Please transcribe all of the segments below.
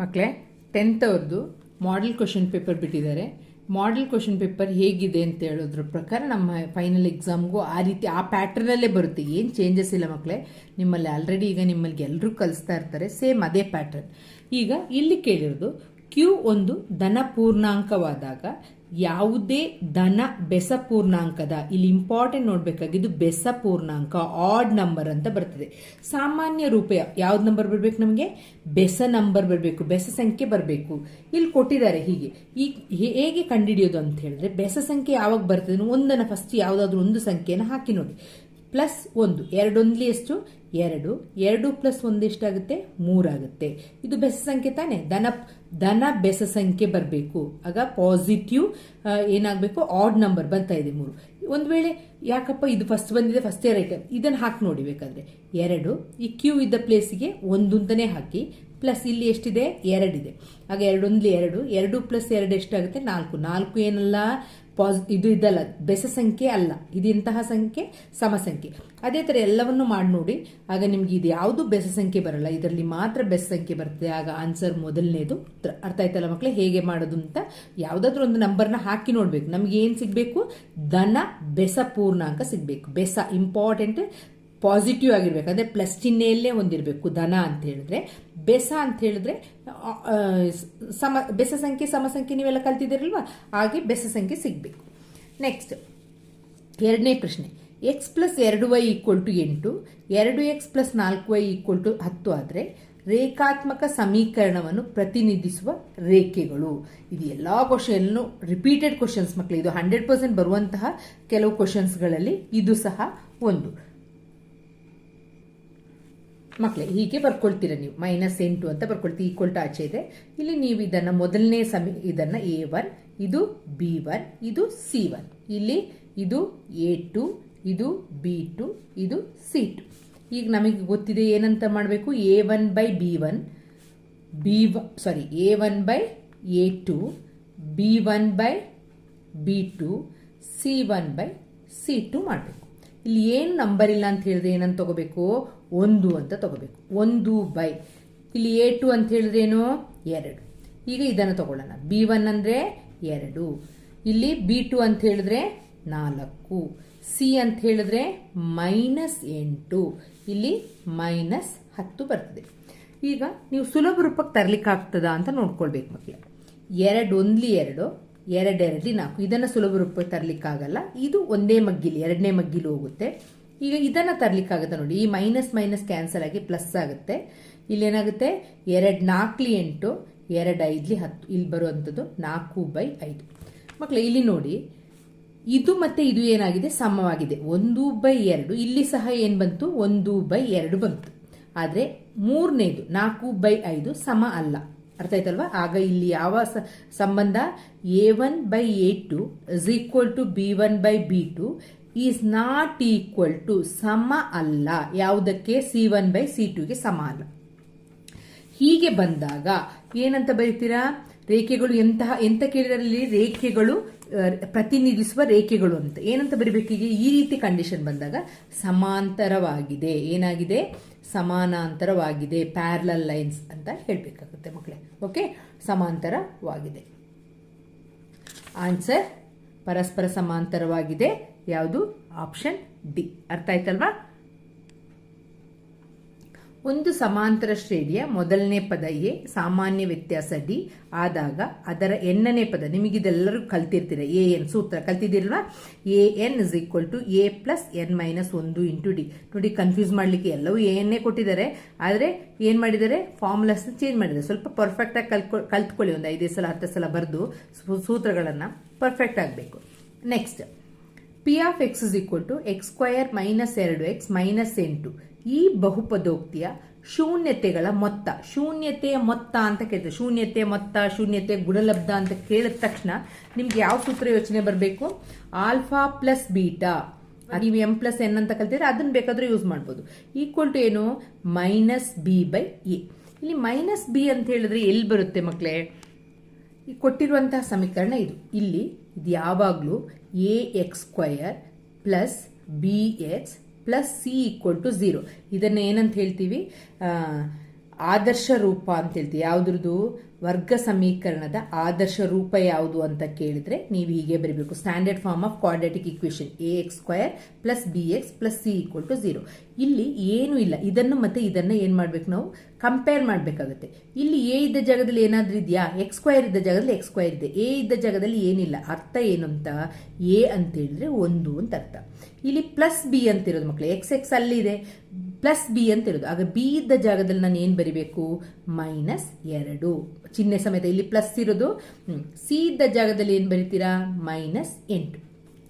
ಮಕ್ಕಳೇ ಟೆಂತ್ ಅವ್ರದ್ದು model question paper ಬಿಟ್ಟಿದ್ದಾರೆ. ಮಾಡೆಲ್ ಕ್ವಶನ್ ಪೇಪರ್ ಹೇಗಿದೆ ಅಂತ ಹೇಳೋದ್ರ ಪ್ರಕಾರ ನಮ್ಮ ಫೈನಲ್ ಎಕ್ಸಾಮ್ಗೂ ಆ ರೀತಿ, ಆ ಪ್ಯಾಟ್ರನಲ್ಲೇ ಬರುತ್ತೆ. ಏನು ಚೇಂಜಸ್ ಇಲ್ಲ ಮಕ್ಕಳೇ ನಿಮ್ಮಲ್ಲಿ ಆಲ್ರೆಡಿ ಈಗ ನಿಮ್ಮಲ್ಲಿ ಎಲ್ಲರೂ ಕಲಿಸ್ತಾ ಇರ್ತಾರೆ ಸೇಮ್ ಅದೇ ಪ್ಯಾಟ್ರನ್ ಈಗ ಇಲ್ಲಿ ಕೇಳಿರೋದು ಕ್ಯೂ ಒಂದು ಧನ ಪೂರ್ಣಾಂಕವಾದಾಗ ಯಾವುದೇ ಧನ ಬೆಸ ಪೂರ್ಣಾಂಕದ, ಇಲ್ಲಿ ಇಂಪಾರ್ಟೆಂಟ್ ನೋಡಬೇಕಾಗಿದ್ದು ಬೆಸ ಪೂರ್ಣಾಂಕ ಆಡ್ ನಂಬರ್ ಅಂತ ಬರ್ತದೆ. ಸಾಮಾನ್ಯ ರೂಪ ಯಾವ್ದು ನಂಬರ್ ಬರಬೇಕು ನಮಗೆ? ಬೆಸ ನಂಬರ್ ಬರಬೇಕು, ಬೆಸ ಸಂಖ್ಯೆ ಬರಬೇಕು. ಇಲ್ಲಿ ಕೊಟ್ಟಿದ್ದಾರೆ ಹೀಗೆ. ಈ ಹೇಗೆ ಕಂಡುಹಿಡಿಯೋದು ಅಂತ ಹೇಳಿದ್ರೆ, ಬೆಸ ಸಂಖ್ಯೆ ಯಾವಾಗ ಬರ್ತದೆ? ಒಂದನ್ನು ಫಸ್ಟ್ ಯಾವುದಾದ್ರೂ ಒಂದು ಸಂಖ್ಯೆಯನ್ನು ಹಾಕಿ ನೋಡಿ. ಪ್ಲಸ್ ಒಂದು. ಎರಡೊಂದ್ಲಿ ಎಷ್ಟು? ಎರಡು. ಎರಡು ಪ್ಲಸ್ ಒಂದು ಎಷ್ಟಾಗುತ್ತೆ? ಮೂರಾಗುತ್ತೆ. ಇದು ಬೆಸ ಸಂಖ್ಯೆ ತಾನೆ? ದನ ದನ ಬೆಸ ಸಂಖ್ಯೆ ಬರಬೇಕು. ಆಗ ಪಾಸಿಟಿವ್ ಏನಾಗಬೇಕು? ಆಡ್ ನಂಬರ್ ಬರ್ತಾ ಇದೆ ಮೂರು. ಒಂದು ವೇಳೆ ಯಾಕಪ್ಪ ಇದು ಫಸ್ಟ್ ಬಂದಿದೆ ಫಸ್ಟೇ ರೈಟ್ ಇದನ್ನು ಹಾಕಿ ನೋಡಿ ಬೇಕಾದ್ರೆ. ಎರಡು. ಈ ಕ್ಯೂ ಇದ್ದ ಪ್ಲೇಸಿಗೆ ಒಂದು ಹಾಕಿ. ಪ್ಲಸ್ ಇಲ್ಲಿ ಎಷ್ಟಿದೆ? ಎರಡಿದೆ ಆಗ ಎರಡೊಂದ್ಲಿ ಎರಡು. ಎರಡು ಪ್ಲಸ್ ಎರಡು ಎಷ್ಟಾಗುತ್ತೆ? ನಾಲ್ಕು. ನಾಲ್ಕು ಏನಲ್ಲ? ಇದು ಇದಲ್ಲ, ಬೆಸ ಸಂಖ್ಯೆ ಅಲ್ಲ, ಇದು ಇಂತಹ ಸಂಖ್ಯೆ, ಸಮ ಸಂಖ್ಯೆ. ಅದೇ ಥರ ಎಲ್ಲವನ್ನು ಮಾಡಿ ನೋಡಿ, ಆಗ ನಿಮ್ಗೆ ಇದು ಯಾವುದು ಬೆಸ ಸಂಖ್ಯೆ ಬರಲ್ಲ, ಇದರಲ್ಲಿ ಮಾತ್ರ ಬೆಸ ಸಂಖ್ಯೆ ಬರ್ತದೆ. ಆಗ ಆನ್ಸರ್ ಮೊದಲನೇದು ಅರ್ಥ ಆಯ್ತಲ್ಲ ಮಕ್ಕಳೇ ಹೇಗೆ ಮಾಡೋದು ಅಂತ ಯಾವುದಾದ್ರೂ ಒಂದು ನಂಬರ್ನ ಹಾಕಿ ನೋಡ್ಬೇಕು. ನಮ್ಗೆ ಏನು ಸಿಗಬೇಕು? ಧನ, ಬೆಸ ಪೂರ್ಣಾಂಕ ಸಿಗಬೇಕು. ಬೆಸ ಇಂಪಾರ್ಟೆಂಟ್ ಪಾಸಿಟಿವ್ ಆಗಿರ್ಬೇಕು. ಅಂದರೆ ಪ್ಲಸ್ ಚಿಹ್ನೆಯಲ್ಲೇ ಹೊಂದಿರಬೇಕು. ಧನ ಅಂತ ಹೇಳಿದ್ರೆ. ಬೆಸ ಅಂತ ಹೇಳಿದ್ರೆ ಸಮ, ಬೆಸ ಸಂಖ್ಯೆ, ಸಮ ಸಂಖ್ಯೆ ನೀವೆಲ್ಲ ಕಲ್ತಿದ್ದೀರಲ್ವಾ? ಹಾಗೆ ಬೆಸ ಸಂಖ್ಯೆ ಸಿಗಬೇಕು. ನೆಕ್ಸ್ಟ್ ಎರಡನೇ ಪ್ರಶ್ನೆ. ಎಕ್ಸ್ ಪ್ಲಸ್ ಎರಡು ವೈ ಈಕ್ವಲ್ ಟು ಎಂಟು. ಎರಡು ಎಕ್ಸ್ ಪ್ಲಸ್ ನಾಲ್ಕು ವೈ ಈಕ್ವಲ್ ಟು ಹತ್ತು ಆದರೆ ರೇಖಾತ್ಮಕ ಸಮೀಕರಣವನ್ನು ಪ್ರತಿನಿಧಿಸುವ ರೇಖೆಗಳು. ಇದು ಎಲ್ಲ ಕ್ವಶನ್ನು ರಿಪೀಟೆಡ್ ಕ್ವಶನ್ಸ್ ಮಕ್ಕಳು ಇದು ಹಂಡ್ರೆಡ್ ಪರ್ಸೆಂಟ್ ಬರುವಂತಹ ಕೆಲವು ಕ್ವಶನ್ಸ್ಗಳಲ್ಲಿ ಇದು ಸಹ ಒಂದು. ಮಕ್ಕಳೇ ಹೀಗೆ ಬರ್ಕೊಳ್ತೀರ ನೀವು. ಮೈನಸ್ ಎಂಟು ಅಂತ ಬರ್ಕೊಳ್ತೀವಿ. ಈಕ್ವಲ್ ಟು ಆಚೆ ಇದೆ. ಇಲ್ಲಿ ನೀವು ಇದನ್ನ ಮೊದಲನೇ ಸಮಿ, ಇದನ್ನ ಎ ಒನ್ ಇದು ಬಿ ಒನ್ ಇದು ಸಿ ಒನ್ ಇಲ್ಲಿ ಇದು ಎ ಟು ಇದು ಬಿ ಟು ಇದು ಸಿ ಟು ಈಗ ನಮಗೆ ಗೊತ್ತಿದೆ ಏನಂತ ಮಾಡಬೇಕು? A one by B one B sorry A one by A two B one by B two C one by C two ಮಾಡಬೇಕು. ಇಲ್ಲಿ ಏನು ನಂಬರ್ ಇಲ್ಲ ಅಂತ ಹೇಳಿದ್ರೆ ಏನಂತ ತಗೋಬೇಕು? ಒಂದು ಅಂತ ತಗೋಬೇಕು. ಒಂದು ಬೈ. ಇಲ್ಲಿ ಎ ಟು ಅಂತ ಹೇಳಿದ್ರೇನು? ಎರಡು. ಈಗ ಇದನ್ನು ತಗೊಳ್ಳೋಣ. ಬಿ ಒನ್ ಅಂದರೆ ಎರಡು. ಇಲ್ಲಿ ಬಿ ಟು ಅಂತ ಹೇಳಿದ್ರೆ ನಾಲ್ಕು. ಸಿ ಅಂತ ಹೇಳಿದ್ರೆ ಮೈನಸ್ ಎಂಟು. ಇಲ್ಲಿ ಮೈನಸ್ ಹತ್ತು ಬರ್ತದೆ. ಈಗ ನೀವು ಸುಲಭ ರೂಪಕ್ಕೆ ತರಲಿಕ್ಕೆ ಆಗ್ತದಾ ಅಂತ ನೋಡ್ಕೊಳ್ಬೇಕು ಮಕ್ಕಳು ಎರಡು ಒಂದ್ಲಿ ಎರಡು ಎರಡೆರಡ್ಲಿ ನಾಲ್ಕು. ಇದನ್ನು ಸುಲಭ ರೂಪಕ್ಕೆ ತರ್ಲಿಕ್ಕಾಗಲ್ಲ. ಇದು ಒಂದೇ ಮಗ್ಗಿಲಿ, ಎರಡನೇ ಮಗ್ಗಿಲು ಹೋಗುತ್ತೆ. ಈಗ ಇದನ್ನು ತರಲಿಕ್ಕಾಗುತ್ತೆ ನೋಡಿ. ಈ ಮೈನಸ್ ಮೈನಸ್ ಕ್ಯಾನ್ಸಲ್ ಆಗಿ ಪ್ಲಸ್ ಆಗುತ್ತೆ. ಇಲ್ಲಿ ಏನಾಗುತ್ತೆ ಎರಡು ನಾಲ್ಕಲಿ ಎಂಟು, ಎರಡು ಐದ್ಲಿ ಹತ್ತು. ಇಲ್ಲಿ ಬರುವಂಥದ್ದು ನಾಲ್ಕು ಬೈ ಐದು. ಮಕ್ಕಳು ಇಲ್ಲಿ ನೋಡಿ. ಇದು ಮತ್ತೆ ಇದು ಏನಾಗಿದೆ? ಸಮವಾಗಿದೆ. ಒಂದು ಬೈ ಎರಡು. ಇಲ್ಲಿ ಸಹ ಏನು ಬಂತು? ಒಂದು ಬೈ ಎರಡು ಬಂತು. ಆದರೆ ಮೂರನೇದು, ನಾಲ್ಕು ಬೈ ಐದು ಸಮ ಅಲ್ಲ. ಅರ್ಥ ಆಯ್ತಲ್ವಾ? ಆಗ ಇಲ್ಲಿ ಯಾವ ಸಂಬಂಧ? A one by A two is equal to B one by B two is not equal to ಸಮ ಅಲ್ಲ. ಯಾವುದಕ್ಕೆ? ಸಿ ಒನ್ ಬೈ ಸಿ ಟುಗೆ ಸಮ ಅಲ್ಲ. ಹೀಗೆ ಬಂದಾಗ ಏನಂತ ಬರೀತೀರಾ? ರೇಖೆಗಳು ಎಂತಹ, ಎಂತ ಕೇಳಿದಲ್ಲಿ ರೇಖೆಗಳು ಪ್ರತಿನಿಧಿಸುವ ರೇಖೆಗಳು ಅಂತ. ಏನಂತ ಬರಿಬೇಕೀಗ ಈ ರೀತಿ ಕಂಡೀಷನ್ ಬಂದಾಗ ಸಮಾಂತರವಾಗಿದೆ. ಏನಾಗಿದೆ? ಸಮಾನಾಂತರವಾಗಿದೆ. ಪ್ಯಾರಲಲ್ ಲೈನ್ಸ್ ಅಂತ ಹೇಳಬೇಕಾಗುತ್ತೆ ಮಕ್ಕಳೇ. ಓಕೆ ಸಮಾಂತರವಾಗಿದೆ. ಆನ್ಸರ್ ಪರಸ್ಪರ ಸಮಾಂತರವಾಗಿದೆ. ಯಾವುದು? ಆಪ್ಷನ್ ಡಿ ಅರ್ಥ ಆಯ್ತಲ್ವಾ? ಒಂದು ಸಮಾಂತರ ಶ್ರೇಣಿಯ ಮೊದಲನೇ ಪದ ಎ, ಸಾಮಾನ್ಯ ವ್ಯತ್ಯಾಸ ಡಿ. ಆದಾಗ ಅದರ ಎನ್ನನೇ ಪದ, ನಿಮಗಿದೆಲ್ಲರೂ ಕಲ್ತಿರ್ತೀರ. ಎ ಎನ್ ಸೂತ್ರ ಕಲ್ತಿದ್ದೀರಲ್ವಾ? A N is equal to A plus N minus ಒಂದು ಇಂಟು ಡಿ ನೋಡಿ ಕನ್ಫ್ಯೂಸ್ ಮಾಡಲಿಕ್ಕೆ ಎಲ್ಲವೂ ಎ ಎನ್ನೇ ಕೊಟ್ಟಿದ್ದಾರೆ. ಆದರೆ ಏನು ಮಾಡಿದ್ದಾರೆ? ಫಾರ್ಮುಲಾಸ್ ಚೇಂಜ್ ಮಾಡಿದ್ದಾರೆ. ಸ್ವಲ್ಪ ಪರ್ಫೆಕ್ಟಾಗಿ ಕಲ್ತ್ಕೊ, ಕಲ್ತ್ಕೊಳ್ಳಿ. ಒಂದು ಐದೇ ಸಲ, ಹತ್ತು ಸಲ ಬರೆದು ಸೂತ್ರಗಳನ್ನು ಪರ್ಫೆಕ್ಟ್ ಆಗಬೇಕು. Next P of X is equal to X square minus ಎರಡು ಎಕ್ಸ್ ಮೈನಸ್ ಎಂಟು. ಈ ಬಹುಪದೋಕ್ತಿಯ ಶೂನ್ಯತೆಗಳ ಮೊತ್ತ ಶೂನ್ಯತೆಯ ಮೊತ್ತ ಅಂತ ಕೇಳ್ತಾರೆ. ಶೂನ್ಯತೆ ಮೊತ್ತ ಶೂನ್ಯತೆ ಗುಣಲಬ್ಧ ಅಂತ ಕೇಳಿದ ತಕ್ಷಣ ನಿಮ್ಗೆ ಯಾವ ಸೂತ್ರ ಯೋಚನೆ ಬರಬೇಕು? Alpha plus beta. ನೀವು ಎಂ ಪ್ಲಸ್ ಎನ್ ಅಂತ ಕಲ್ತಿದ್ರೆ ಅದನ್ನ ಬೇಕಾದ್ರೂ ಯೂಸ್ ಮಾಡ್ಬೋದು. ಈಕ್ವಲ್ ಟು ಏನು? Minus B by A. ಇಲ್ಲಿ ಮೈನಸ್ ಬಿ ಅಂತ ಹೇಳಿದ್ರೆ ಎಲ್ಲಿ ಬರುತ್ತೆ ಮಕ್ಕಳೇ ಈ ಕೊಟ್ಟಿರುವಂತಹ ಸಮೀಕರಣ ಇದು. ಇಲ್ಲಿ ಇದು ಯಾವಾಗಲೂ A X square plus B X plus C equal to zero ಇದನ್ನು ಏನಂತ ಹೇಳ್ತೀವಿ? ಆದರ್ಶ ರೂಪ ಅಂತ ಹೇಳ್ತೀವಿ ಯಾವುದ್ರದ್ದು? ವರ್ಗ ಸಮೀಕರಣದ ಆದರ್ಶ ರೂಪ ಯಾವುದು ಅಂತ ಕೇಳಿದ್ರೆ ನೀವು ಹೀಗೆ ಬರೀಬೇಕು. Standard form of quadratic equation A X square plus B X plus C equal to zero ಇಲ್ಲಿ ಏನು ಇಲ್ಲ. ಇದನ್ನು ಮತ್ತೆ ಇದನ್ನು ಏನು ಮಾಡ್ಬೇಕು ನಾವು? ಕಂಪೇರ್ ಮಾಡಬೇಕಾಗುತ್ತೆ. ಇಲ್ಲಿ ಎ ಇದ್ದ ಜಾಗದಲ್ಲಿ ಏನಾದರೂ ಇದೆಯಾ? ಎಕ್ಸ್ ಸ್ಕ್ವಯರ್ ಇದ್ದ ಜಾಗದಲ್ಲಿ ಎಕ್ಸ್ ಸ್ಕ್ವಯರ್ ಇದೆ. ಎ ಇದ್ದ ಜಾಗದಲ್ಲಿ ಏನಿಲ್ಲ. ಅರ್ಥ ಏನು ಅಂತ? ಎ ಅಂತ ಹೇಳಿದ್ರೆ ಒಂದು ಅಂತ ಅರ್ಥ. ಇಲ್ಲಿ ಪ್ಲಸ್ ಬಿ ಅಂತಿರೋದು ಮಕ್ಕಳು ಎಕ್ಸ್ ಎಕ್ಸ್ ಅಲ್ಲಿದೆ ಪ್ಲಸ್ ಬಿ ಅಂತ ಇರೋದು. ಆಗ ಬಿ ಇದ್ದ ಜಾಗದಲ್ಲಿ ನಾನು ಏನು ಬರಿಬೇಕು? ಮೈನಸ್ ಎರಡು. ಚಿಹ್ನೆ ಸಮೇತ ಇಲ್ಲಿ ಪ್ಲಸ್ ಇರೋದು. ಸಿ ಇದ್ದ ಜಾಗದಲ್ಲಿ ಏನು ಬರಿತೀರಾ? ಮೈನಸ್ ಎಂಟು.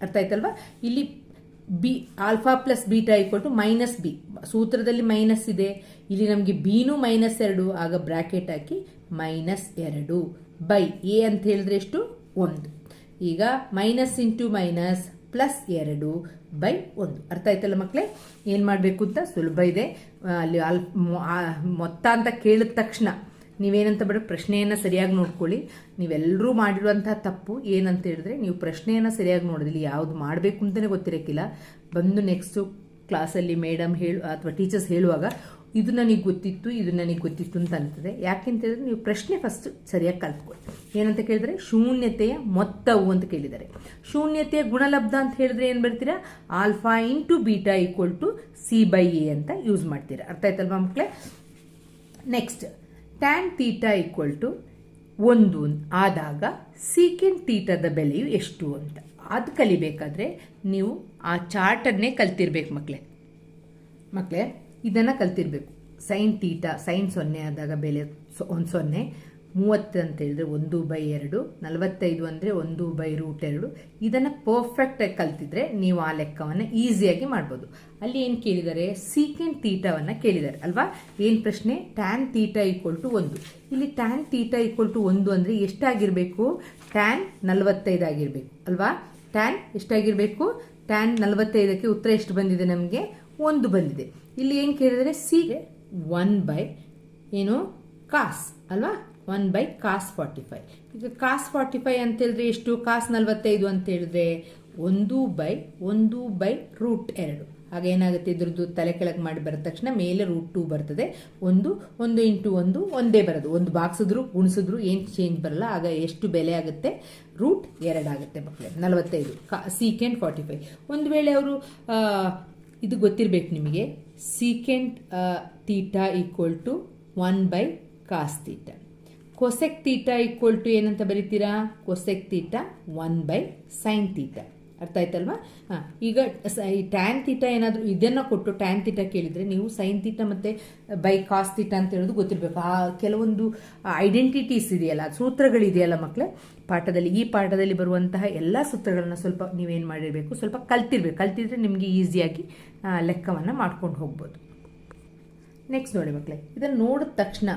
ಅರ್ಥ ಆಯ್ತಲ್ವಾ? ಇಲ್ಲಿ B, alpha plus beta equal to minus B. ಸೂತ್ರದಲ್ಲಿ ಮೈನಸ್ ಇದೆ. ಇಲ್ಲಿ ನಮಗೆ ಬಿನೂ ಮೈನಸ್ ಎರಡು. ಆಗ ಬ್ರಾಕೆಟ್ ಹಾಕಿ ಮೈನಸ್ ಎರಡು. ಬೈ ಎ ಅಂತ ಹೇಳಿದ್ರೆ ಎಷ್ಟು? ಒಂದು. ಈಗ ಮೈನಸ್ ಇಂಟು ಮೈನಸ್ ಪ್ಲಸ್ ಎರಡು ಬೈ ಒಂದು. ಅರ್ಥ ಆಯ್ತಲ್ಲ ಮಕ್ಕಳೇ ಏನು ಮಾಡಬೇಕು ಅಂತ? ಸುಲಭ ಇದೆ. ಅಲ್ಲಿ ಅಲ್ ಮೊತ್ತ ಅಂತ ಕೇಳಿದ ತಕ್ಷಣ ನೀವೇನಂತ ಬೇಡ, ಪ್ರಶ್ನೆಯನ್ನು ಸರಿಯಾಗಿ ನೋಡ್ಕೊಳ್ಳಿ. ನೀವೆಲ್ಲರೂ ಮಾಡಿರುವಂತಹ ತಪ್ಪು ಏನಂತ ಹೇಳಿದ್ರೆ, ನೀವು ಪ್ರಶ್ನೆಯನ್ನು ಸರಿಯಾಗಿ ನೋಡೋದಿಲ್ಲ ಯಾವುದು ಮಾಡಬೇಕು ಅಂತಲೇ ಗೊತ್ತಿರೋಕ್ಕಿಲ್ಲ. ಬಂದು ನೆಕ್ಸ್ಟು ಕ್ಲಾಸಲ್ಲಿ ಮೇಡಮ್ ಹೇಳು, ಅಥವಾ ಟೀಚರ್ಸ್ ಹೇಳುವಾಗ ಇದು ನನಗೆ ಗೊತ್ತಿತ್ತು, ಇದು ನನಗೆ ಗೊತ್ತಿತ್ತು ಅಂತ ಅನ್ತದೆ ಯಾಕೆಂತ ಹೇಳಿದ್ರೆ ನೀವು ಪ್ರಶ್ನೆ ಫಸ್ಟ್ ಸರಿಯಾಗಿ ಕಲ್ತ್ಕೊಳ್ಳಿ. ಏನಂತ ಕೇಳಿದ್ರೆ ಶೂನ್ಯತೆಯ ಮೊತ್ತವು ಅಂತ ಕೇಳಿದ್ದಾರೆ. ಶೂನ್ಯತೆಯ ಗುಣಲಬ್ಧ ಅಂತ ಹೇಳಿದ್ರೆ ಏನು ಬರ್ತೀರಾ alpha into beta equal to C by A ಅಂತ ಯೂಸ್ ಮಾಡ್ತೀರಾ. ಅರ್ಥ ಆಯ್ತಲ್ವಾ ಮಕ್ಕಳೇ next tan theta equal to ಒಂದು ಆದಾಗ ಸೀಕೆಂಡ್ ತೀಟದ ಬೆಲೆಯು ಎಷ್ಟು ಅಂತ. ಅದು ಕಲಿಬೇಕಾದ್ರೆ ನೀವು ಆ ಚಾರ್ಟನ್ನೇ ಕಲ್ತಿರ್ಬೇಕು ಮಕ್ಕಳೇ ಮಕ್ಕಳೇ ಇದನ್ನು ಕಲ್ತಿರ್ಬೇಕು. ಸೈನ್ ತೀಟಾ ಸೈನ್ ಸೊನ್ನೆ ಆದಾಗ ಬೆಲೆ ಒಂದು ಸೊನ್ನೆ, ಮೂವತ್ತು ಅಂತ ಹೇಳಿದ್ರೆ ಒಂದು ಬೈ ಎರಡು, ನಲವತ್ತೈದು ಅಂದರೆ ಒಂದು ಬೈ ರೂಟ್ ಎರಡು. ಇದನ್ನು ಪರ್ಫೆಕ್ಟಾಗಿ ಕಲ್ತಿದ್ರೆ ನೀವು ಆ ಲೆಕ್ಕವನ್ನು ಈಸಿಯಾಗಿ ಮಾಡ್ಬೋದು. ಅಲ್ಲಿ ಏನು ಕೇಳಿದ್ದಾರೆ ಸೀಕೆಂಡ್ ತೀಟವನ್ನು ಕೇಳಿದ್ದಾರೆ ಅಲ್ವಾ? ಏನು ಪ್ರಶ್ನೆ? ಟ್ಯಾನ್ ತೀಟ ಈಕ್ವಲ್ ಟು ಒಂದು. ಇಲ್ಲಿ ಟ್ಯಾನ್ ತೀಟ ಈಕ್ವಲ್ ಟು ಒಂದು ಅಂದರೆ ಎಷ್ಟಾಗಿರಬೇಕು? ಟ್ಯಾನ್ ನಲವತ್ತೈದು ಆಗಿರಬೇಕು. ಅಲ್ವಾ? ಟ್ಯಾನ್ ಎಷ್ಟಾಗಿರಬೇಕು? ಟ್ಯಾನ್ ನಲವತ್ತೈದಕ್ಕೆ ಉತ್ತರ ಎಷ್ಟು ಬಂದಿದೆ ನಮಗೆ? ಒಂದು ಬಂದಿದೆ. ಇಲ್ಲಿ ಏನು ಕೇಳಿದರೆ ಸಿಗೆ ಒನ್ ಬೈ ಏನು ಕಾಸ್ ಅಲ್ವಾ? One by cos forty five ಈಗ ಕಾಸ್ ಫಾರ್ಟಿ ಫೈವ್ ಅಂತ ಹೇಳಿದ್ರೆ ಎಷ್ಟು? ಕಾಸ್ ನಲವತ್ತೈದು ಅಂತ ಹೇಳಿದ್ರೆ ಒಂದು ಬೈ ಒಂದು ಬೈ ರೂಟ್ ಎರಡು. ಆಗ ಏನಾಗುತ್ತೆ? ಇದ್ರದ್ದು ತಲೆ ಕೆಳಗೆ ಮಾಡಿ ಬರದ ತಕ್ಷಣ ಮೇಲೆ ರೂಟ್ ಟೂ ಬರ್ತದೆ. ಒಂದು ಒಂದು ಇಂಟು ಒಂದು, ಒಂದೇ ಬರೋದು. ಒಂದು ಬಾಕ್ಸಿದ್ರು ಗುಣಿಸಿದ್ರು ಏನು ಚೇಂಜ್ ಬರಲ್ಲ. ಆಗ ಎಷ್ಟು ಬೆಲೆ ಆಗುತ್ತೆ? ರೂಟ್ ಎರಡಾಗುತ್ತೆ ಮಕ್ಕಳೇ ನಲವತ್ತೈದು. ಕಾ ಸೀಕೆಂಡ್ ಫಾರ್ಟಿ ಫೈವ್ ಒಂದು ವೇಳೆ ಅವರು ಇದು ಗೊತ್ತಿರಬೇಕು ನಿಮಗೆ. Secant theta equal to one by cos theta cosec theta equal to ಏನಂತ ಬರೀತೀರಾ? Cosec theta one by sine theta ಅರ್ಥ ಆಯ್ತಲ್ವಾ? ಹಾಂ, ಈಗ ಈ ಟ್ಯಾನ್ ತೀಟ ಏನಾದರೂ ಇದನ್ನು ಕೊಟ್ಟು ಟ್ಯಾನ್ ತೀಟ ಕೇಳಿದರೆ ನೀವು ಸೈನ್ ತೀಟ ಮತ್ತು ಬೈ ಕಾಸ್ ತೀಟ ಅಂತ ಹೇಳೋದು ಗೊತ್ತಿರಬೇಕು. ಆ ಕೆಲವೊಂದು ಐಡೆಂಟಿಟೀಸ್ ಇದೆಯಲ್ಲ, ಸೂತ್ರಗಳಿದೆಯಲ್ಲ ಮಕ್ಕಳೇ ಪಾಠದಲ್ಲಿ, ಈ ಪಾಠದಲ್ಲಿ ಬರುವಂತಹ ಎಲ್ಲ ಸೂತ್ರಗಳನ್ನ ಸ್ವಲ್ಪ ನೀವೇನು ಮಾಡಿರಬೇಕು, ಸ್ವಲ್ಪ ಕಲ್ತಿರ್ಬೇಕು. ಕಲ್ತಿದ್ರೆ ನಿಮಗೆ ಈಸಿಯಾಗಿ ಲೆಕ್ಕವನ್ನು ಮಾಡ್ಕೊಂಡು ಹೋಗ್ಬೋದು. ನೆಕ್ಸ್ಟ್ ನೋಡಿ ಮಕ್ಕಳೇ ಇದನ್ನು ನೋಡಿದ ತಕ್ಷಣ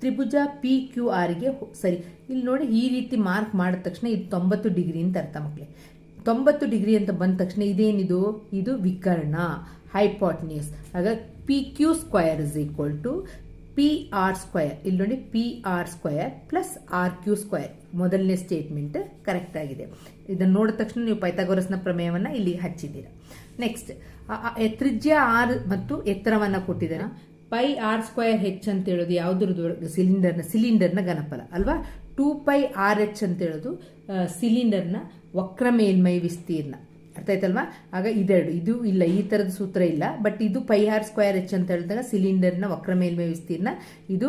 ತ್ರಿಭುಜ ಪಿ ಕ್ಯೂ ಆರ್ಗೆ ಸರಿ, ಇಲ್ಲಿ ನೋಡಿ ಈ ರೀತಿ ಮಾರ್ಕ್ ಮಾಡಿದ ತಕ್ಷಣ ಇದು ತೊಂಬತ್ತು ಡಿಗ್ರಿ ಅಂತ ಅರ್ಥ ಮಕ್ಕಳೇ ತೊಂಬತ್ತು ಡಿಗ್ರಿ ಅಂತ ಬಂದ ತಕ್ಷಣ ಇದೇನಿದು? ಇದು ವಿಕರ್ಣ ಹೈಪಾಟ್ನಿಯಸ್ ಆಗ P Q square is equal to P R square ಇಲ್ಲಿ ನೋಡಿ P R square plus R Q square ಮೊದಲನೇ ಸ್ಟೇಟ್ಮೆಂಟ್ ಕರೆಕ್ಟ್ ಆಗಿದೆ. ಇದನ್ನು ನೋಡಿದ ತಕ್ಷಣ ನೀವು ಪೈಥಾಗೋರಸ್ನ ಪ್ರಮೇಯವನ್ನು ಇಲ್ಲಿ ಹಚ್ಚಿದ್ದೀರಾ. ನೆಕ್ಸ್ಟ್ ತ್ರಿಜ್ಯ ಆರ್ ಮತ್ತು ಎತ್ತರವನ್ನು ಕೊಟ್ಟಿದ್ದೀರಾ ಪೈ ಆರ್ ಸ್ಕ್ವಯರ್ ಹೆಚ್ ಅಂತ ಹೇಳೋದು ಯಾವುದ್ರದ್ದು? ಸಿಲಿಂಡರ್ನ ಸಿಲಿಂಡರ್ನ ಘನಫಲ, ಅಲ್ವಾ? ಟೂ ಪೈ ಆರ್ ಎಚ್ ಅಂತ ಹೇಳೋದು ಸಿಲಿಂಡರ್ನ ವಕ್ರ ಮೇಲ್ಮೈ ವಿಸ್ತೀರ್ಣ. ಅರ್ಥ ಆಯ್ತಲ್ವಾ? ಆಗ ಇದೆರಡು, ಇದು ಇಲ್ಲ, ಈ ಥರದ ಸೂತ್ರ ಇಲ್ಲ ಬಟ್ ಇದು ಪೈ ಆರ್ ಸ್ಕ್ವೇರ್ ಎಚ್ ಅಂತ ಹೇಳಿದಾಗ ಸಿಲಿಂಡರ್ನ ವಕ್ರ ಮೇಲ್ಮೈ ವಿಸ್ತೀರ್ಣ. ಇದು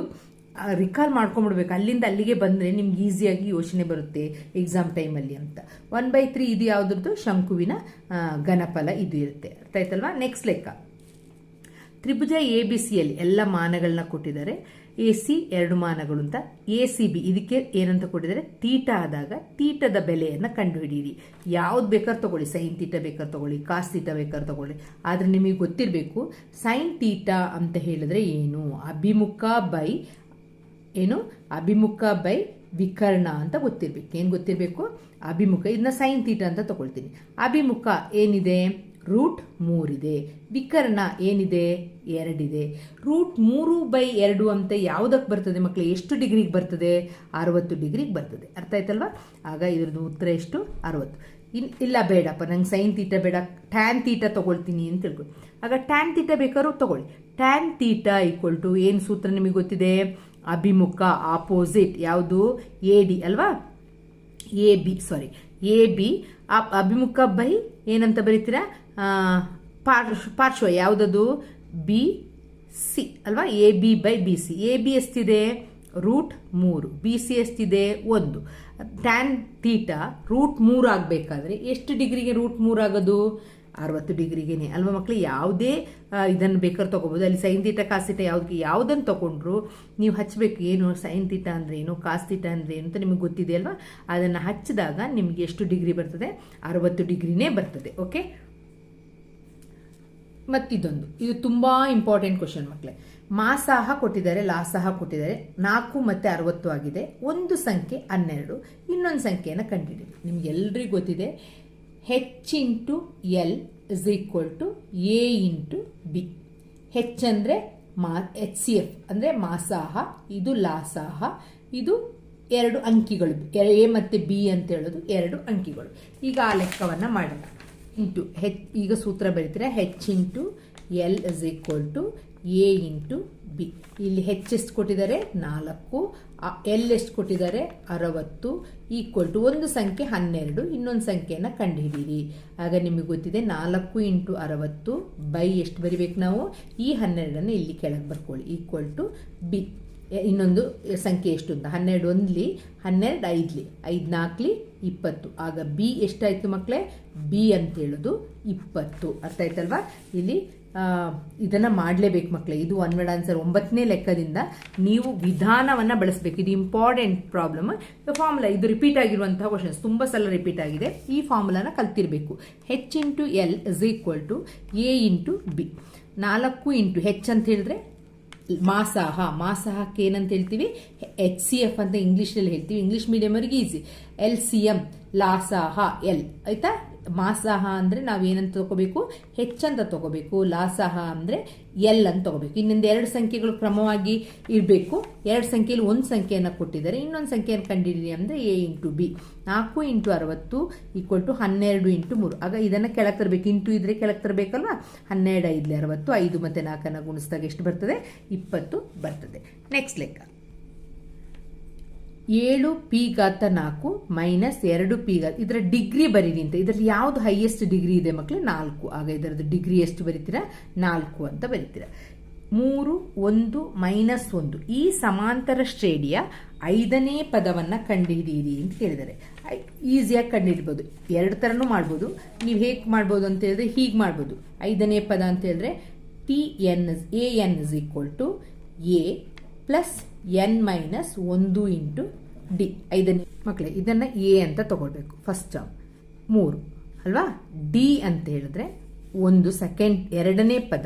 ರಿಕಾಲ್ ಮಾಡ್ಕೊಂಡ್ಬಿಡ್ಬೇಕು. ಅಲ್ಲಿಂದ ಅಲ್ಲಿಗೆ ಬಂದರೆ ನಿಮ್ಗೆ ಈಸಿಯಾಗಿ ಯೋಚನೆ ಬರುತ್ತೆ ಎಕ್ಸಾಮ್ ಟೈಮಲ್ಲಿ ಅಂತ. ಒನ್ ಬೈ ತ್ರೀ ಇದು ಯಾವುದ್ರದ್ದು? ಶಂಕುವಿನ ಘನಫಲ ಇದು ಇರುತ್ತೆ. ಅರ್ಥ ಆಯ್ತಲ್ವಾ? ನೆಕ್ಸ್ಟ್ ಲೆಕ್ಕ. ತ್ರಿಭುಜ ಎ ಬಿ ಸಿಯಲ್ಲಿ ಎಲ್ಲ ಮಾನಗಳನ್ನ ಕೊಟ್ಟಿದ್ದಾರೆ. ಎ ಸಿ ಎರಡು ಮಾನಗಳು ಅಂತ. ಎ ಸಿ ಬಿ, ಇದಕ್ಕೆ ಏನಂತ ಕೊಟ್ಟಿದ್ದಾರೆ? ತೀಟ ಆದಾಗ ತೀಟದ ಬೆಲೆಯನ್ನು ಕಂಡುಹಿಡಿಯಿರಿ. ಯಾವ್ದು ಬೇಕಾದ್ರೆ ತಗೊಳ್ಳಿ. ಸೈನ್ ತೀಟ ಬೇಕಾದ್ರೆ ತಗೊಳ್ಳಿ, ಕಾಸ್ ತೀಟ ಬೇಕಾದ್ರೆ ತಗೊಳ್ಳಿ. ಆದರೆ ನಿಮಗೆ ಗೊತ್ತಿರಬೇಕು, ಸೈನ್ ತೀಟ ಅಂತ ಹೇಳಿದ್ರೆ ಏನು? ಅಭಿಮುಖ ಬೈ ಏನು? ಅಭಿಮುಖ ಬೈ ವಿಕರ್ಣ ಅಂತ ಗೊತ್ತಿರಬೇಕು. ಏನು ಗೊತ್ತಿರಬೇಕು? ಅಭಿಮುಖ. ಇದನ್ನ ಸೈನ್ ತೀಟ ಅಂತ ತಗೊಳ್ತೀನಿ. ಅಭಿಮುಖ ಏನಿದೆ? ರೂಟ್ ಮೂರಿದೆ. ವಿಕರ್ಣ ಏನಿದೆ? ಎರಡಿದೆ. ರೂಟ್ ಮೂರು ಬೈ ಎರಡು ಅಂತ ಯಾವುದಕ್ಕೆ ಬರ್ತದೆ ಮಕ್ಕಳು ಎಷ್ಟು ಡಿಗ್ರಿಗೆ ಬರ್ತದೆ? ಅರವತ್ತು ಡಿಗ್ರಿಗೆ ಬರ್ತದೆ. ಅರ್ಥ ಆಯ್ತಲ್ವಾ? ಆಗ ಇದ್ರದ್ದು ಉತ್ತರ ಎಷ್ಟು? ಅರವತ್ತು. ಇನ್, ಇಲ್ಲ ಬೇಡಪ್ಪ, ನಂಗೆ ಸೈನ್ ತೀಟ ಬೇಡ. ಟ್ಯಾನ್ ತೀಟ ತೊಗೊಳ್ತೀನಿ ಅಂತ ತಿಳ್ಕೊಳ್ಳಿ ಆಗ ಟ್ಯಾನ್ ತೀಟ ಬೇಕಾದ್ರೂ ತಗೊಳ್ಳಿ. ಟ್ಯಾನ್ ತೀಟ ಈಕ್ವಲ್ ಟು ಏನು ಸೂತ್ರ ನಿಮಗೆ ಗೊತ್ತಿದೆ? ಅಭಿಮುಖ ಆಪೋಸಿಟ್ ಯಾವುದು? ಎ ಡಿ ಅಲ್ವಾ? A B sorry A B ಅಭಿಮುಖ ಬೈ ಏನಂತ ಬರೀತೀರಾ? ಪಾರ್ಶ್ ಪಾರ್ಶ್ವ ಯಾವುದದು? ಬಿ ಸಿ ಅಲ್ವಾ? A B by B C A B ಎಷ್ಟಿದೆ? ರೂಟ್ ಮೂರು. ಬಿ ಸಿ ಎಷ್ಟಿದೆ? ಒಂದು. ಟ್ಯಾನ್ ತೀಟ ರೂಟ್ ಮೂರು ಆಗಬೇಕಾದ್ರೆ ಎಷ್ಟು ಡಿಗ್ರಿಗೆ ರೂಟ್ ಮೂರು ಆಗೋದು? ಅರವತ್ತು ಡಿಗ್ರಿಗೇನೆ. ಅಲ್ವಾ ಮಕ್ಕಳು ಯಾವುದೇ ಇದನ್ನು ಬೇಕಾದ್ರೆ ತೊಗೋಬೋದು. ಅಲ್ಲಿ ಸೈನ್ ತೀಟ ಕಾಸ್ ಯಾವುದಕ್ಕೆ ಯಾವ್ದು ಯಾವುದನ್ನು ತೊಗೊಂಡ್ರು ನೀವು ಹಚ್ಚಬೇಕು ಏನು ಸೈನ್ ತೀಟ ಅಂದರೆ ಏನು ಕಾಸ್ ತೀಟ ಅಂದರೆ ಏನು ಅಂತ ನಿಮಗೆ ಗೊತ್ತಿದೆ ಅಲ್ವಾ? ಅದನ್ನು ಹಚ್ಚಿದಾಗ ನಿಮಗೆ ಎಷ್ಟು ಡಿಗ್ರಿ ಬರ್ತದೆ? ಅರವತ್ತು ಡಿಗ್ರಿನೇ ಬರ್ತದೆ. ಓಕೆ ಮತ್ತಿದೊಂದು. ಇದು ತುಂಬ ಇಂಪಾರ್ಟೆಂಟ್ ಕ್ವಶನ್ ಮಕ್ಕಳೇ ಮಾಸಾಹ ಕೊಟ್ಟಿದ್ದಾರೆ ಲಾಸಾಹ ಕೊಟ್ಟಿದ್ದಾರೆ. ನಾಲ್ಕು ಮತ್ತು ಅರವತ್ತು ಆಗಿದೆ. ಒಂದು ಸಂಖ್ಯೆ ಹನ್ನೆರಡು. ಇನ್ನೊಂದು ಸಂಖ್ಯೆಯನ್ನು ಕಂಡಿಡಿದೆ ನಿಮ್ಗೆ ಎಲ್ರಿಗೂ ಗೊತ್ತಿದೆ. H into L is equal to A into B H ಅಂದರೆ ಮಾ ಎಚ್ ಸಿ ಎಫ್ ಅಂದರೆ ಮಾಸಾಹ ಇದು ಲಾಸಾಹ ಇದು ಎರಡು ಅಂಕಿಗಳು. ಎ ಮತ್ತು ಬಿ ಅಂತ ಹೇಳೋದು ಎರಡು ಅಂಕಿಗಳು. ಈಗ ಆ ಲೆಕ್ಕವನ್ನು ಮಾಡೋಣ. ಇಂಟು ಹೆಚ್, ಈಗ ಸೂತ್ರ ಬರೀತೀರಾ H into L is equal to A into B ಇಲ್ಲಿ ಹೆಚ್ ಎಷ್ಟು ಕೊಟ್ಟಿದ್ದಾರೆ? ನಾಲ್ಕು. ಎಲ್ ಎಷ್ಟು ಕೊಟ್ಟಿದ್ದಾರೆ? ಅರವತ್ತು. ಈಕ್ವಲ್ ಟು ಒಂದು ಸಂಖ್ಯೆ ಹನ್ನೆರಡು. ಇನ್ನೊಂದು ಸಂಖ್ಯೆಯನ್ನು ಕಂಡುಹಿಡೀರಿ ಆಗ ನಿಮಗೆ ಗೊತ್ತಿದೆ ನಾಲ್ಕು ಇಂಟು ಅರವತ್ತು ಬೈ ಎಷ್ಟು ಬರಿಬೇಕು ನಾವು? ಈ ಹನ್ನೆರಡನ್ನು ಇಲ್ಲಿ ಕೆಳಗೆ ಬರ್ಕೊಳ್ಳಿ. ಈಕ್ವಲ್ ಟು ಬಿ ಇನ್ನೊಂದು ಸಂಖ್ಯೆ ಎಷ್ಟು ಅಂತ? ಹನ್ನೆರಡು ಒಂದ್ಲಿ, ಹನ್ನೆರಡು ಐದ್ಲಿ, ಐದು ನಾಲ್ಕಲಿ ಇಪ್ಪತ್ತು. ಆಗ ಬಿ ಎಷ್ಟಾಯಿತು ಮಕ್ಕಳೇ ಬಿ ಅಂತ ಹೇಳೋದು ಇಪ್ಪತ್ತು. ಅರ್ಥ ಆಯ್ತಲ್ವಾ? ಇಲ್ಲಿ ಇದನ್ನು ಮಾಡಲೇಬೇಕು ಮಕ್ಕಳೇ ಇದು ಒನ್ ವರ್ಡ್ ಆನ್ಸರ್ ಒಂಬತ್ತನೇ ಲೆಕ್ಕದಿಂದ ನೀವು ವಿಧಾನವನ್ನು ಬಳಸಬೇಕು. ಇದು ಇಂಪಾರ್ಟೆಂಟ್ ಪ್ರಾಬ್ಲಮ್ ಫಾರ್ಮುಲಾ ಇದು ರಿಪೀಟ್ ಆಗಿರುವಂತಹ ಕ್ವಶನ್ಸ್ ತುಂಬ ಸಲ ರಿಪೀಟ್ ಆಗಿದೆ. ಈ ಫಾರ್ಮುಲಾನ ಕಲ್ತಿರಬೇಕು. H into L is equal to A into B ನಾಲ್ಕು ಇಂಟು ಹೆಚ್ ಅಂತ ಹೇಳಿದ್ರೆ ಮಾಸಾಹ, ಮಾಸಾಹಕ್ಕೆ ಏನಂತ ಹೇಳ್ತೀವಿ? ಎಚ್ ಸಿ ಎಫ್ ಅಂತ ಇಂಗ್ಲೀಷಲ್ಲಿ ಹೇಳ್ತೀವಿ. ಇಂಗ್ಲೀಷ್ ಅವರಿಗೆ ಈಸಿ ಎಲ್ ಸಿ ಎಂ ಲಾಸಾಹ ಎಲ್ ಆಯ್ತಾ? ಮಾಸಾಹ ಅಂದರೆ ನಾವು ಏನಂತ ತಗೋಬೇಕು? ಹೆಚ್ಚಂತ ತಗೋಬೇಕು. ಲಾಸಾಹ ಅಂದರೆ ಎಲ್ ಅಂತ ತಗೋಬೇಕು. ಇನ್ನೊಂದು ಎರಡು ಸಂಖ್ಯೆಗಳು ಕ್ರಮವಾಗಿ ಇರಬೇಕು. ಎರಡು ಸಂಖ್ಯೆಯಲ್ಲಿ ಒಂದು ಸಂಖ್ಯೆಯನ್ನು ಕೊಟ್ಟಿದ್ದಾರೆ. ಇನ್ನೊಂದು ಸಂಖ್ಯೆಯನ್ನು ಕಂಡಿಡಿ ಅಂದರೆ ಎ ಇಂಟು ಬಿ ನಾಲ್ಕು ಇಂಟು ಅರವತ್ತು ಈಕ್ವಲ್ ಟು ಹನ್ನೆರಡು ಇಂಟು ಮೂರು. ಆಗ ಇದನ್ನು ಕೆಳಗೆ ತರಬೇಕು. ಇಂಟು ಇದ್ರೆ ಕೆಳಗೆ ತರಬೇಕಲ್ವ? ಹನ್ನೆರಡು, ಐದಲಿ ಅರವತ್ತು, ಐದು ಮತ್ತು ನಾಲ್ಕನ್ನು ಗುಣಿಸಿದಾಗ ಎಷ್ಟು ಬರ್ತದೆ? ಇಪ್ಪತ್ತು ಬರ್ತದೆ. ನೆಕ್ಸ್ಟ್ ಲೆಕ್ಕ. ಏಳು ಪಿ ಘಾತ ನಾಲ್ಕು ಮೈನಸ್ ಎರಡು ಪಿ ಘಾತ, ಇದರ ಡಿಗ್ರಿ ಬರೀರಿ ಅಂತ. ಇದರಲ್ಲಿ ಯಾವುದು ಹೈಯೆಸ್ಟ್ ಡಿಗ್ರಿ ಇದೆ ಮಕ್ಕಳು ನಾಲ್ಕು. ಆಗ ಇದರದ್ದು ಡಿಗ್ರಿ ಎಷ್ಟು ಬರೀತೀರಾ? ನಾಲ್ಕು ಅಂತ ಬರೀತೀರಾ. ಮೂರು, ಒಂದು, ಮೈನಸ್ ಒಂದು. ಈ ಸಮಾಂತರ ಶ್ರೇಣಿಯ ಐದನೇ ಪದವನ್ನು ಕಂಡುಹಿಡಿಯಿರಿ ಅಂತ ಹೇಳಿದರೆ ಈಸಿಯಾಗಿ ಕಂಡುಹಿಡ್ಬೋದು ಎರಡು ಥರನೂ ಮಾಡ್ಬೋದು. ನೀವು ಹೇಗೆ ಮಾಡ್ಬೋದು ಅಂತ ಹೇಳಿದ್ರೆ ಹೀಗೆ ಮಾಡ್ಬೋದು. ಐದನೇ ಪದ ಅಂತ ಹೇಳಿದ್ರೆ T N A N is equal to A plus N minus ಒಂದು ಇಂಟು ಡಿ ಐದನೇ ಮಕ್ಕಳೇ ಇದನ್ನು ಎ ಅಂತ ತಗೊಳ್ಬೇಕು. ಫಸ್ಟ್ ಟರ್ಮ್ ಮೂರು. ಅಲ್ವಾ? ಡಿ ಅಂತ ಹೇಳಿದ್ರೆ ಒಂದು ಸೆಕೆಂಡ್ ಎರಡನೇ ಪದ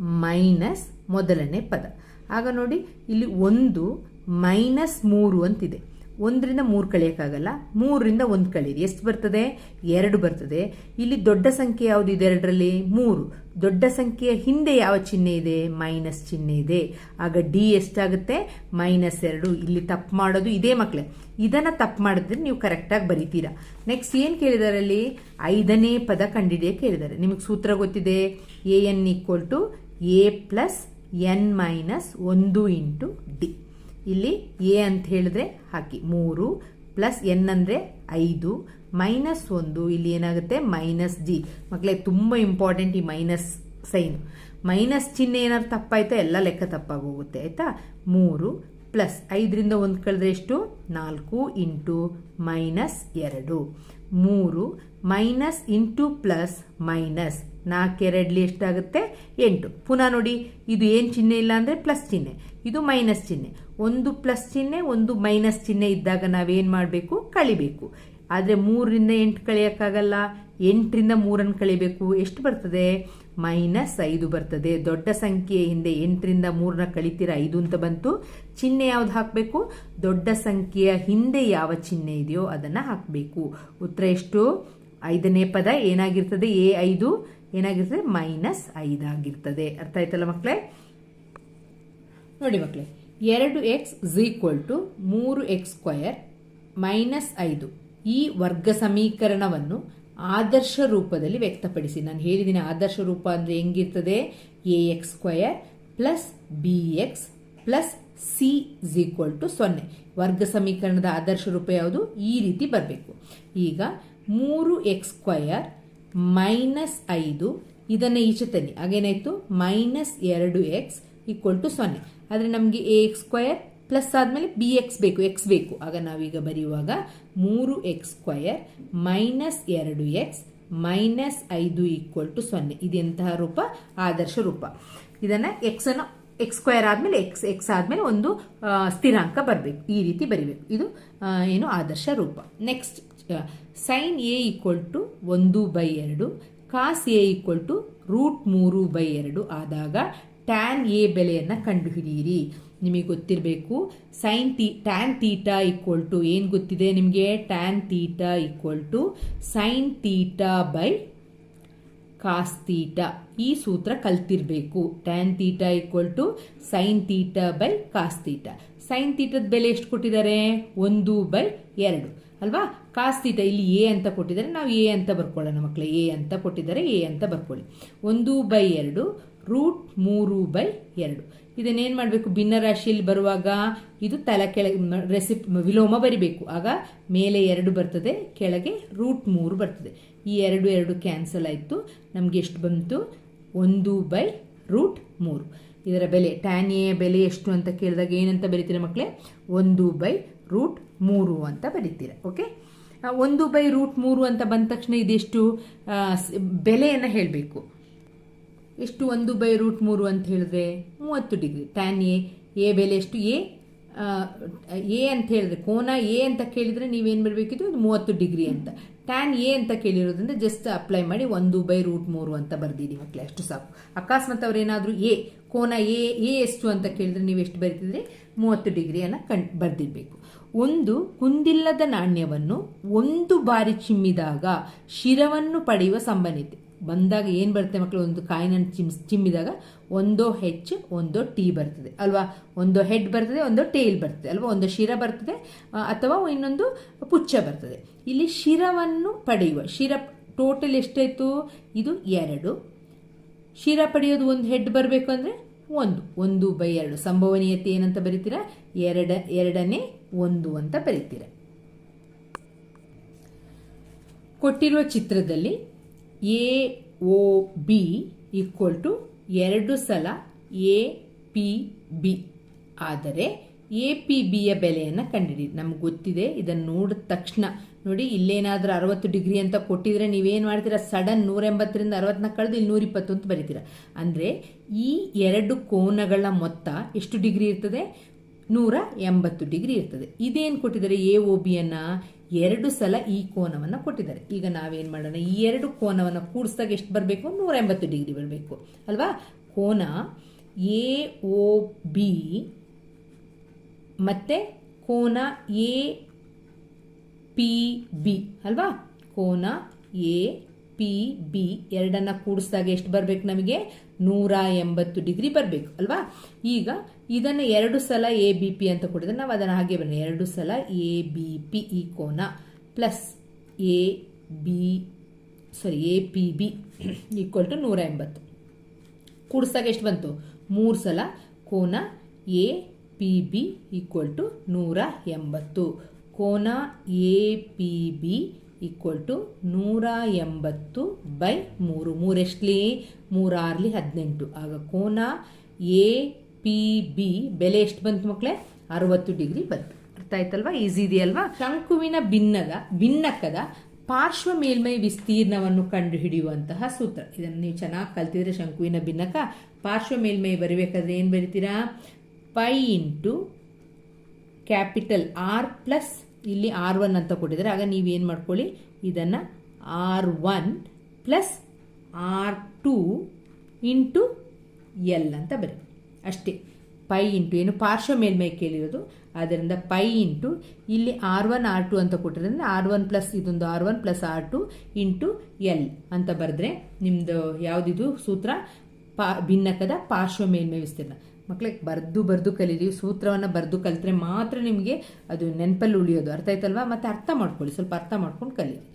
ಮೈನಸ್ ಮೊದಲನೇ ಪದ. ಆಗ ನೋಡಿ, ಇಲ್ಲಿ ಒಂದು ಮೈನಸ್ ಮೂರು ಅಂತಿದೆ. ಒಂದರಿಂದ ಮೂರು ಕಳೆಯೋಕ್ಕಾಗಲ್ಲ? ಮೂರರಿಂದ ಒಂದು ಕಳೀರಿ. ಎಷ್ಟು ಬರ್ತದೆ? ಎರಡು ಬರ್ತದೆ. ಇಲ್ಲಿ ದೊಡ್ಡ ಸಂಖ್ಯೆ ಯಾವುದು ಇದೆ ಎರಡರಲ್ಲಿ? ಮೂರು. ದೊಡ್ಡ ಸಂಖ್ಯೆಯ ಹಿಂದೆ ಯಾವ ಚಿಹ್ನೆ ಇದೆ? ಮೈನಸ್ ಚಿಹ್ನೆ ಇದೆ. ಆಗ ಡಿ ಎಷ್ಟಾಗುತ್ತೆ? ಮೈನಸ್ ಎರಡು. ಇಲ್ಲಿ ತಪ್ಪು ಮಾಡೋದು ಇದೇ ಮಕ್ಕಳೇ ಇದನ್ನು ತಪ್ಪು ಮಾಡಿದ್ರೆ ನೀವು ಕರೆಕ್ಟಾಗಿ ಬರೀತೀರಾ. ನೆಕ್ಸ್ಟ್ ಏನು ಕೇಳಿದಾರಲ್ಲಿ? ಐದನೇ ಪದ ಕಂಡಿಡಿಯ ಕೇಳಿದ್ದಾರೆ ನಿಮಗೆ ಸೂತ್ರ ಗೊತ್ತಿದೆ? A N equal to A plus N minus ಒಂದು ಇಂಟು ಡಿ ಇಲ್ಲಿ ಎ ಅಂತ ಹೇಳಿದ್ರೆ ಹಾಕಿ. ಮೂರು ಪ್ಲಸ್ ಎನ್ ಅಂದರೆ ಐದು. ಮೈನಸ್ ಒಂದು, ಇಲ್ಲಿ ಏನಾಗುತ್ತೆ? Minus G. ಮಕ್ಕಳೇ ತುಂಬ ಇಂಪಾರ್ಟೆಂಟ್ ಈ ಮೈನಸ್ ಸೈನ್. ಮೈನಸ್ ಚಿಹ್ನೆ ಏನಾದ್ರು ತಪ್ಪಾಯ್ತೋ ಎಲ್ಲ ಲೆಕ್ಕ ತಪ್ಪಾಗಿ ಹೋಗುತ್ತೆ ಆಯ್ತಾ? ಮೂರು ಪ್ಲಸ್ ಐದರಿಂದ ಒಂದು ಕಳೆದ್ರೆ ಎಷ್ಟು? ನಾಲ್ಕು ಇಂಟು ಮೈನಸ್ ಎರಡು. ಮೂರು ಮೈನಸ್ ಇಂಟು ಪ್ಲಸ್ ಮೈನಸ್ ನಾಲ್ಕೆರಡ್ಲಿ ಎಷ್ಟಾಗುತ್ತೆ ಎಂಟು. ಪುನಃ ನೋಡಿ, ಇದು ಏನು ಚಿಹ್ನೆ ಇಲ್ಲ ಅಂದರೆ ಪ್ಲಸ್ ಚಿಹ್ನೆ. ಇದು ಮೈನಸ್ ಚಿಹ್ನೆ. ಒಂದು ಪ್ಲಸ್ ಚಿಹ್ನೆ, ಒಂದು ಮೈನಸ್ ಚಿಹ್ನೆ ಇದ್ದಾಗ ನಾವೇನು ಮಾಡಬೇಕು? ಕಳಿಬೇಕು. ಆದರೆ ಮೂರರಿಂದ ಎಂಟು ಕಳಿಯೋಕ್ಕಾಗಲ್ಲ. ಎಂಟರಿಂದ ಮೂರನ್ನು ಕಳಿಬೇಕು. ಎಷ್ಟು ಬರ್ತದೆ? ಮೈನಸ್ ಐದು ಬರ್ತದೆ. ದೊಡ್ಡ ಸಂಖ್ಯೆಯ ಹಿಂದೆ ಎಂಟರಿಂದ ಮೂರನ್ನ ಕಳಿತೀರ? ಐದು ಅಂತ ಬಂತು. ಚಿಹ್ನೆ ಯಾವ್ದು ಹಾಕಬೇಕು? ದೊಡ್ಡ ಸಂಖ್ಯೆಯ ಹಿಂದೆ ಯಾವ ಚಿಹ್ನೆ ಇದೆಯೋ ಅದನ್ನು ಹಾಕಬೇಕು. ಉತ್ತರ ಎಷ್ಟು? ಐದನೇ ಪದ ಏನಾಗಿರ್ತದೆ? ಎ ಐದು. ಏನಾಗಿರ್ತದೆ? ಮೈನಸ್ ಐದಾಗಿರ್ತದೆ ಅರ್ಥ ಆಯ್ತಲ್ಲ ಮಕ್ಕಳೇ ನೋಡಿ ಮಕ್ಕಳೇ ಎರಡು ಎಕ್ಸ್ ಈಕ್ವಲ್ ಟು ಮೂರು ಎಕ್ಸ್ ಸ್ಕ್ವಯರ್ ಮೈನಸ್ ಐದು. ಈ ವರ್ಗ ಸಮೀಕರಣವನ್ನು ಆದರ್ಶ ರೂಪದಲ್ಲಿ ವ್ಯಕ್ತಪಡಿಸಿ. ನಾನು ಹೇಳಿದ್ದೀನಿ ಆದರ್ಶ ರೂಪ ಅಂದರೆ ಹೆಂಗಿರ್ತದೆ? A X square plus B X plus C is equal to ಸೊನ್ನೆ. ವರ್ಗ ಸಮೀಕರಣದ ಆದರ್ಶ ರೂಪ ಯಾವುದು? ಈ ರೀತಿ ಬರಬೇಕು. ಈಗ ಮೂರು ಎಕ್ಸ್ ಸ್ಕ್ವಯರ್ ಮೈನಸ್ ಐದು ಇದನ್ನು ಈಚೆ ತನ್ನಿ ಆಗೇನಾಯಿತು ಮೈನಸ್ ಎರಡು ಎಕ್ಸ್ ಈಕ್ವಲ್ ಟು ಸೊನ್ನೆ. ಆದರೆ ನಮಗೆ ಎ ಎಕ್ಸ್ ಸ್ಕ್ವಯರ್ ಪ್ಲಸ್ ಆದಮೇಲೆ ಬಿ ಎಕ್ಸ್ ಬೇಕು ಎಕ್ಸ್ ಬೇಕು. ಆಗ ನಾವೀಗ ಬರೆಯುವಾಗ ಮೂರು ಎಕ್ಸ್ ಸ್ಕ್ವಯರ್ ಮೈನಸ್ ಎರಡು ಎಕ್ಸ್ ಮೈನಸ್ ಐದು ಈಕ್ವಲ್ ಟು ಸೊನ್ನೆ. ಇದೆಂತಹ ರೂಪ? ಆದರ್ಶ ರೂಪ. ಇದನ್ನು ಎಕ್ಸ್ ಅನ್ನು ಎಕ್ಸ್ ಸ್ಕ್ವೇರ್ ಆದಮೇಲೆ ಎಕ್ಸ್ ಎಕ್ಸ್ ಆದಮೇಲೆ ಒಂದು ಸ್ಥಿರಾಂಕ ಬರಬೇಕು. ಈ ರೀತಿ ಬರಿಬೇಕು. ಇದು ಏನು ಆದರ್ಶ ರೂಪ. Next sine A equal to ಒಂದು ಬೈ ಎರಡು cos A equal to root ಮೂರು ಬೈ ಎರಡು ಆದಾಗ ಟ್ಯಾನ್ ಎ ಬೆಲೆಯನ್ನು ಕಂಡುಹಿಡಿಯಿರಿ. ನಿಮಗೆ ಗೊತ್ತಿರಬೇಕು sine T tan theta equal to ಏನು ಗೊತ್ತಿದೆ ನಿಮಗೆ? Tan theta equal to sine theta by cos theta ಈ ಸೂತ್ರ ಕಲ್ತಿರಬೇಕು. Tan theta equal to sine theta by cos theta sine ತೀಟದ ಬೆಲೆ ಎಷ್ಟು ಕೊಟ್ಟಿದ್ದಾರೆ? ಒಂದು ಬೈ ಎರಡು. ಅಲ್ವಾ? ಕಾಸ್ ತೀಟ ಇಲ್ಲಿ ಎ ಅಂತ ಕೊಟ್ಟಿದ್ದಾರೆ, ನಾವು ಎ ಅಂತ ಬರ್ಕೊಳ್ಳೋಣ ಮಕ್ಕಳು ಎ ಅಂತ ಕೊಟ್ಟಿದ್ದಾರೆ ಎ ಅಂತ ಬರ್ಕೊಳ್ಳಿ. ಒಂದು ಬೈ ಎರಡು, ರೂಟ್ ಮೂರು ಬೈ ಎರಡು. ಇದನ್ನೇನು ಮಾಡಬೇಕು? ಭಿನ್ನ ರಾಶಿಯಲ್ಲಿ ಬರುವಾಗ ಇದು ತಲೆ ಕೆಳಗೆ ರೆಸಿಪ್ ವಿಲೋಮ ಬರಿಬೇಕು. ಆಗ ಮೇಲೆ ಎರಡು ಬರ್ತದೆ, ಕೆಳಗೆ ರೂಟ್ ಮೂರು ಬರ್ತದೆ. ಈ ಎರಡು ಎರಡು ಕ್ಯಾನ್ಸಲ್ ಆಯಿತು. ನಮಗೆ ಎಷ್ಟು ಬಂತು? ಒಂದು ಬೈ ರೂಟ್ ಮೂರು. ಇದರ ಬೆಲೆ ಟ್ಯಾನ್ ಎ ಬೆಲೆ ಎಷ್ಟು ಅಂತ ಕೇಳಿದಾಗ ಏನಂತ ಬರೀತೀರ ಮಕ್ಕಳೇ ಒಂದು ಬೈ ರೂಟ್ ಮೂರು ಅಂತ ಬರೀತೀರ ಓಕೆ ಒಂದು ಬೈ ರೂಟ್ ಮೂರು ಅಂತ ಬಂದ ತಕ್ಷಣ ಇದೆಷ್ಟು ಬೆಲೆಯನ್ನು ಹೇಳಬೇಕು. ಎಷ್ಟು ಒಂದು ಬೈ ರೂಟ್ ಮೂರು ಅಂತ ಹೇಳಿದ್ರೆ ಮೂವತ್ತು ಡಿಗ್ರಿ. ಟ್ಯಾನ್ ಎ ಎ ಬೆಲೆ ಎಷ್ಟು? ಎ ಎ ಅಂತ ಹೇಳಿದ್ರೆ, ಕೋನ ಎ ಅಂತ ಕೇಳಿದರೆ ನೀವೇನು ಬರಬೇಕಿತ್ತು ಇದು ಮೂವತ್ತು ಡಿಗ್ರಿ ಅಂತ. ಟ್ಯಾನ್ ಎ ಅಂತ ಕೇಳಿರೋದ್ರಿಂದ ಜಸ್ಟ್ ಅಪ್ಲೈ ಮಾಡಿ ಒಂದು ಬೈ ರೂಟ್ ಮೂರು ಅಂತ ಬರ್ದಿಡಿ ಮಕ್ಕಳೇ ಅಷ್ಟು ಸಾಕು. ಅಕಸ್ಮಾತ್ ಅವ್ರೇನಾದರೂ ಎ ಕೋನ ಎ ಎ ಎಷ್ಟು ಅಂತ ಕೇಳಿದ್ರೆ ನೀವು ಎಷ್ಟು ಬರೀತಿದ್ರಿ? ಮೂವತ್ತು ಡಿಗ್ರಿಯನ್ನು ಕಣ್ ಬರ್ದಿರಬೇಕು. ಒಂದು ಕುಂದಿಲ್ಲದ ನಾಣ್ಯವನ್ನು ಒಂದು ಬಾರಿ ಚಿಮ್ಮಿದಾಗ ಶಿರವನ್ನು ಪಡೆಯುವ ಸಂಬಂಧಿತೆ. ಬಂದಾಗ ಏನು ಬರುತ್ತೆ ಮಕ್ಕಳು ಒಂದು ಕಾಯಿನನ್ನು ಚಿಮ್, ಚಿಮ್ಮಿದಾಗ ಒಂದೋ ಹೆಚ್ ಒಂದೋ ಟಿ ಬರ್ತದೆ. ಅಲ್ವಾ? ಒಂದು ಹೆಡ್ ಬರ್ತದೆ, ಒಂದು ಟೇಲ್ ಬರ್ತದೆ. ಅಲ್ವಾ? ಒಂದು ಶಿರ ಬರ್ತದೆ ಅಥವಾ ಇನ್ನೊಂದು ಪುಚ್ಚ ಬರ್ತದೆ. ಇಲ್ಲಿ ಶಿರವನ್ನು ಪಡೆಯುವ, ಶಿರ ಟೋಟಲ್ ಎಷ್ಟಾಯಿತು? ಇದು ಎರಡು. ಶಿರ ಪಡೆಯೋದು ಒಂದು ಹೆಡ್ ಬರಬೇಕು ಅಂದರೆ ಒಂದು. ಒಂದು ಬೈ ಎರಡು. ಸಂಭವನೀಯತೆ ಏನಂತ ಬರೀತೀರಾ? ಎರಡ, ಎರಡನೇ ಒಂದು ಅಂತ ಬರೀತೀರ. ಕೊಟ್ಟಿರುವ ಚಿತ್ರದಲ್ಲಿ A O B equal to ಎರಡು ಸಲ ಎ, ಪಿ, ಬಿ. ಆದರೆ ಎ, ಪಿ ಬಿಯ ಬೆಲೆಯನ್ನು ಕಂಡುಹಿಡಿ ನಮ್ಗೆ ಗೊತ್ತಿದೆ ಇದನ್ನು ನೋಡಿದ ತಕ್ಷಣ. ನೋಡಿ, ಇಲ್ಲೇನಾದರೂ ಅರವತ್ತು ಡಿಗ್ರಿ ಅಂತ ಕೊಟ್ಟಿದ್ರೆ ನೀವೇನು ಮಾಡ್ತೀರಾ? ಸಡನ್ ನೂರ ಎಂಬತ್ತರಿಂದ ಅರವತ್ತನ್ನ ಕಳೆದು ಇಲ್ಲಿ ನೂರಿಪ್ಪತ್ತು ಅಂತ ಬರೀತೀರ? ಅಂದರೆ ಈ ಎರಡು ಕೋನಗಳ ಮೊತ್ತ ಎಷ್ಟು ಡಿಗ್ರಿ ಇರ್ತದೆ? ನೂರ ಎಂಬತ್ತು ಡಿಗ್ರಿ ಇರ್ತದೆ. ಇದೇನು ಕೊಟ್ಟಿದ್ದಾರೆ? ಎ ಒ ಬಿಯನ್ನು ಎರಡು ಸಲ ಈ ಕೋನವನ್ನು ಕೊಟ್ಟಿದ್ದಾರೆ. ಈಗ ನಾವೇನು ಮಾಡೋಣ? ಈ ಎರಡು ಕೋನವನ್ನು ಕೂಡಿಸಿದಾಗ ಎಷ್ಟು ಬರಬೇಕು? ನೂರ ಎಂಬತ್ತು ಡಿಗ್ರಿ ಬರಬೇಕು. ಅಲ್ವಾ? ಕೋನ ಎ ಒ ಬಿ ಮತ್ತು ಕೋನ ಎ ಪಿ ಬಿ ಅಲ್ವಾ? ಕೋನ ಎ ಪಿ ಬಿ ಎರಡನ್ನ ಕೂಡಿಸಿದಾಗ ಎಷ್ಟು ಬರಬೇಕು ನಮಗೆ? ನೂರ ಎಂಬತ್ತು ಡಿಗ್ರಿ ಬರಬೇಕು, ಅಲ್ವಾ? ಈಗ ಇದನ್ನು ಎರಡು ಸಲ ಎ ಬಿ ಪಿ ಅಂತ ಕೊಡಿದ್ರೆ ನಾವು ಅದನ್ನು ಹಾಗೆ ಬರೋಣ ಎರಡು ಸಲ ಎ ಬಿ ಪಿ ಈ ಕೋನ plus A B sorry A P B equal to ನೂರ ಎಂಬತ್ತು. ಕೂಡಿಸಿದಾಗ ಎಷ್ಟು ಬಂತು? ಮೂರು ಸಲ ಕೋನ A P B equal to ನೂರ ಎಂಬತ್ತು. ಕೋನ A P B equal to ನೂರ ಎಂಬತ್ತು ಬೈ ಮೂರು. ಮೂರೆಷ್ಟಲಿ ಮೂರಾರ್ಲಿ ಹದಿನೆಂಟು. ಆಗ ಕೋನ ಎ, ಪಿ, ಬಿ, ಬೆಲೆ ಎಷ್ಟು ಬಂತು ಮಕ್ಕಳೇ ಅರವತ್ತು ಡಿಗ್ರಿ ಬಂತು. ಅರ್ಥ ಆಯ್ತಲ್ವಾ? ಈಸಿ ಇದೆಯಲ್ವಾ? ಶಂಕುವಿನ ಭಿನ್ನದ, ಭಿನ್ನಕದ ಪಾರ್ಶ್ವ ಮೇಲ್ಮೈ ವಿಸ್ತೀರ್ಣವನ್ನು ಕಂಡುಹಿಡಿಯುವಂತಹ ಸೂತ್ರ. ಇದನ್ನು ನೀವು ಚೆನ್ನಾಗಿ ಕಲ್ತಿದ್ರೆ ಶಂಕುವಿನ ಭಿನ್ನಕ. ಪಾರ್ಶ್ವ ಮೇಲ್ಮೈ ಬರಿಬೇಕಾದ್ರೆ ಏನು ಬರಿತೀರಾ? Pi into capital R plus ಇಲ್ಲಿ ಆರ್ ಒನ್ ಅಂತ ಕೊಟ್ಟಿದ್ದಾರೆ. ಆಗ ನೀವೇನು ಮಾಡ್ಕೊಳ್ಳಿ? ಇದನ್ನು R one plus R two into L ಅಂತ ಬರಿ ಅಷ್ಟೇ. ಪೈ ಇಂಟು ಏನು? ಪಾರ್ಶ್ವ ಮೇಲ್ಮೈ ಕೇಳಿರೋದು. ಆದ್ದರಿಂದ ಪೈ ಇಂಟು ಇಲ್ಲಿ ಆರ್ ಒನ್ ಆರ್ ಟು ಅಂತ ಕೊಟ್ಟಿರೋದ್ರಿಂದ ಆರ್ ಒನ್ ಪ್ಲಸ್ ಇದೊಂದು R one plus R two into L ಅಂತ ಬರೆದ್ರೆ ನಿಮ್ಮದು ಯಾವುದಿದು? ಸೂತ್ರ ಪಾ ಭಿನ್ನಕದ ಪಾರ್ಶ್ವ ಮೇಲ್ಮೈ ವಿಸ್ತೀರ್ಣ. ಮಕ್ಕಳಿಗೆ ಬರೆದು ಬರೆದು ಕಲೀರಿ, ಸೂತ್ರವನ್ನು ಬರೆದು ಕಲಿತ್ರೆ ಮಾತ್ರ ನಿಮಗೆ ಅದು ನೆನಪಲ್ಲಿ ಉಳಿಯೋದು. ಅರ್ಥ ಆಯ್ತಲ್ವಾ? ಮತ್ತು ಅರ್ಥ ಮಾಡ್ಕೊಳ್ಳಿ, ಸ್ವಲ್ಪ ಅರ್ಥ ಮಾಡ್ಕೊಂಡು ಕಲೀರಿ.